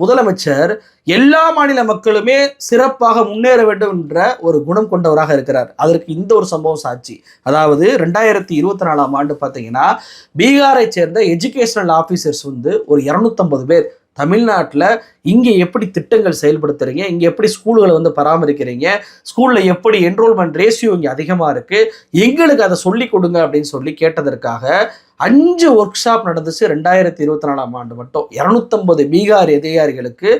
முதலமைச்சர் எல்லா மாநில மக்களுமே சிறப்பாக முன்னேற வேண்டும் என்ற ஒரு குணம் கொண்டவராக இருக்கிறார். அதற்கு இந்த ஒரு சம்பவம் சாட்சி. அதாவது ரெண்டாயிரத்தி இருபத்தி நாலாம் ஆண்டு பார்த்தீங்கன்னா பீகாரை சேர்ந்த எஜுகேஷனல் ஆஃபீஸர்ஸ் வந்து ஒரு இரநூத்தம்பது பேர். தமிழ்நாட்டில் இங்கே எப்படி திட்டங்கள் செயல்படுத்துறீங்க? இங்கே எப்படி ஸ்கூல்களை வந்து பராமரிக்கிறீங்க? ஸ்கூலில் எப்படி என்ரோல்மெண்ட் ரேஷியோ இங்கே அதிகமாக இருக்குது எங்களுக்கு அதை சொல்லி கொடுங்க அப்படின்னு சொல்லி கேட்டதற்காக அஞ்சு ஒர்க் ஷாப் நடந்துச்சு ரெண்டாயிரத்தி இருபத்தி நாலாம் ஆண்டு மட்டும். இரநூத்தம்பது பீகார் அதிகாரிகளுக்கு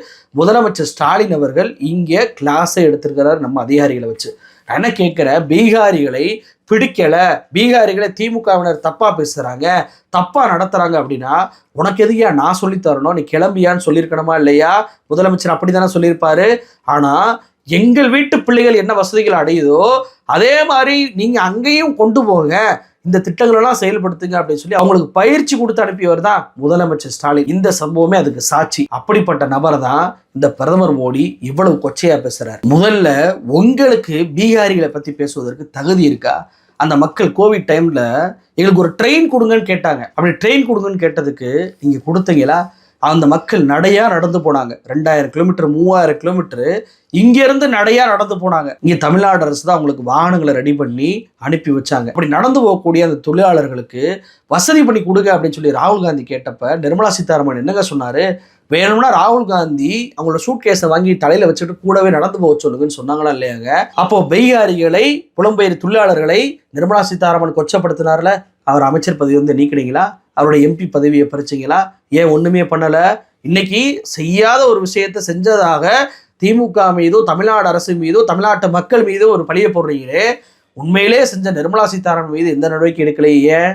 முதலமைச்சர் ஸ்டாலின் அவர்கள் இங்கே கிளாஸை எடுத்திருக்கிறார் நம்ம அதிகாரிகளை வச்சு. என்ன கேட்குற பீகாரிகளை பிடிக்கலை. பீகாரிகளை திமுகவினர் தப்பாக பேசுகிறாங்க தப்பாக நடத்துகிறாங்க அப்படின்னா உனக்கு எதுக்கியா நான் சொல்லி தரணும்? நீ கிளம்பியான்னு சொல்லியிருக்கணுமா இல்லையா? முதலமைச்சர் அப்படி தானே சொல்லியிருப்பாரு. ஆனால் எங்கள் வீட்டு பிள்ளைகள் என்ன வசதிகள் அடையுதோ அதே மாதிரி நீங்கள் அங்கேயும் கொண்டு போங்க. இந்த திட்டங்களெல்லாம் செயல்படுத்துங்க அப்படின்னு சொல்லி அவங்களுக்கு பயிற்சி கொடுத்து அனுப்பியவர் தான் முதலமைச்சர் ஸ்டாலின். இந்த சம்பவமே அதுக்கு சாட்சி. அப்படிப்பட்ட நபர் தான் இந்த பிரதமர் மோடி இவ்வளவு கொச்சையா பேசுறாரு. முதல்ல உங்களுக்கு பீகாரிகளை பத்தி பேசுவதற்கு தகுதி இருக்கா? அந்த மக்கள் கோவிட் டைம்ல எங்களுக்கு ஒரு ட்ரெயின் கொடுங்கன்னு கேட்டாங்க. அப்படி ட்ரெயின் கொடுங்கன்னு கேட்டதுக்கு நீங்க கொடுத்தீங்களா? அந்த மக்கள் நடையா நடந்து போனாங்க. ரெண்டாயிரம் கிலோமீட்டர் மூவாயிரம் கிலோமீட்டர் இங்கிருந்து நடையா நடந்து போனாங்க. இங்கே தமிழ்நாடு அரசு தான் அவங்களுக்கு வாகனங்களை ரெடி பண்ணி அனுப்பி வச்சாங்க. அப்படி நடந்து போகக்கூடிய அந்த தொழிலாளர்களுக்கு வசதி பண்ணி கொடுங்க அப்படின்னு சொல்லி ராகுல் காந்தி கேட்டப்ப நிர்மலா சீதாராமன் என்னங்க சொன்னாரு? வேணும்னா ராகுல் காந்தி அவங்களோட சூட் கேஸை வாங்கி தலையில வச்சுட்டு கூடவே நடந்து போக சொல்லுங்கன்னு சொன்னாங்களா இல்லையாங்க? அப்போ பெய்காரிகளை புலம்பெயர் தொழிலாளர்களை நிர்மலா சீதாராமன் கொச்சப்படுத்தினார்ல? அவர் அமைச்சர் பதவி வந்து நீக்கினீங்களா? அவருடைய எம்பி பதவியை பறிச்சிங்களா? ஏன் ஒண்ணுமே பண்ணல? இன்னைக்கு செய்யாத ஒரு விஷயத்தை செஞ்சதாக திமுக மீதோ தமிழ்நாடு அரசு மீதோ தமிழ்நாட்டு மக்கள் மீதோ ஒரு பழிய போடுறீங்களே. உண்மையிலே செஞ்ச நிர்மலா சீதாராமன் மீது எந்த நடவடிக்கை எடுக்கலையே? ஏன்